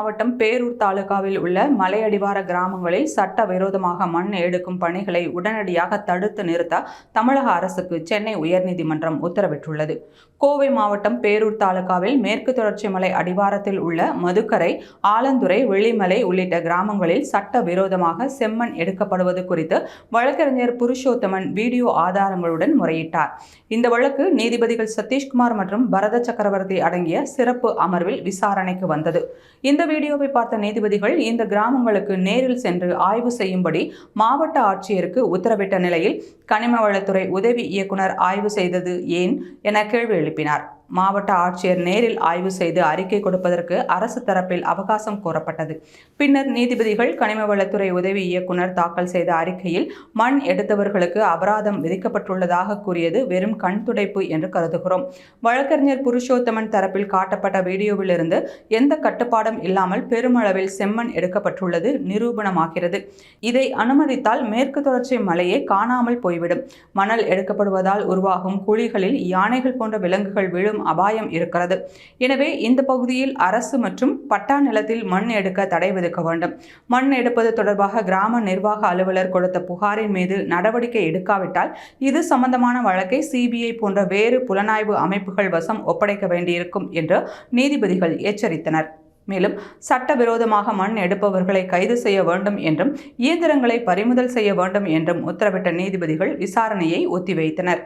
மாவட்டம் பேரூர் தாலுகாவில் உள்ள மலையடிவார கிராமங்களில் சட்டவிரோதமாக மண் எடுக்கும் பணிகளை உடனடியாக தடுத்து நிறுத்த தமிழக அரசுக்கு சென்னை உயர்நீதிமன்றம் உத்தரவிட்டுள்ளது. கோவை மாவட்டம் பேரூர் தாலுகாவில் மேற்கு தொடர்ச்சி மலை அடிவாரத்தில் உள்ள மதுக்கரை ஆலந்துறை வெள்ளிமலை உள்ளிட்ட கிராமங்களில் சட்டவிரோதமாக செம்மண் எடுக்கப்படுவது குறித்து வழக்கறிஞர் புருஷோத்தமன் வீடியோ ஆதாரங்களுடன் முறையிட்டார். இந்த வழக்கு நீதிபதிகள் சதீஷ்குமார் மற்றும் பரத சக்கரவர்த்தி அடங்கிய சிறப்பு அமர்வில் விசாரணைக்கு வந்தது. இந்த வீடியோவை பார்த்த நீதிபதிகள் இந்த கிராமங்களுக்கு நேரில் சென்று ஆய்வு செய்யும்படி மாவட்ட ஆட்சியருக்கு உத்தரவிட்ட நிலையில் கனிம வளத்துறை உதவி இயக்குனர் ஆய்வு செய்தது ஏன் என கேள்வி எழுப்பினார். மாவட்ட ஆட்சியர் நேரில் ஆய்வு செய்து அறிக்கை கொடுப்பதற்கு அரசு தரப்பில் அவகாசம் கோரப்பட்டது. பின்னர் நீதிபதிகள் கனிமவளத்துறை உதவி இயக்குனர் தாக்கல் செய்த அறிக்கையில் மண் எடுத்தவர்களுக்கு அபராதம் விதிக்கப்பட்டுள்ளதாக கூறியது வெறும் கண் துடைப்பு என்று கருதுகிறோம். வழக்கறிஞர் புருஷோத்தமன் தரப்பில் காட்டப்பட்ட வீடியோவிலிருந்து எந்த கட்டுப்பாடும் இல்லாமல் பெருமளவில் செம்மண் எடுக்கப்பட்டுள்ளது நிரூபணமாகிறது. இதை அனுமதித்தால் மேற்கு தொடர்ச்சி மலையே காணாமல் போய்விடும். மணல் எடுக்கப்படுவதால் உருவாகும் குழிகளில் யானைகள் போன்ற விலங்குகள் விழும் அபாயம் இருக்கிறது. எனவே இந்த பகுதியில் அரசு மற்றும் பட்டா நிலத்தில் மண் எடுக்க தடை விதிக்க வேண்டும். மண் எடுப்பது தொடர்பாக கிராம நிர்வாக அலுவலர் கொடுத்த புகாரின் மீது நடவடிக்கை எடுக்காவிட்டால் இது சம்பந்தமான வழக்கை சிபிஐ போன்ற வேறு புலனாய்வு அமைப்புகள் வசம் ஒப்படைக்க வேண்டியிருக்கும் என்று நீதிபதிகள் எச்சரித்தனர். மேலும் சட்டவிரோதமாக மண் எடுப்பவர்களை கைது செய்ய வேண்டும் என்றும் இயந்திரங்களை பறிமுதல் செய்ய வேண்டும் என்றும் உத்தரவிட்ட நீதிபதிகள் விசாரணையை ஒத்திவைத்தனர்.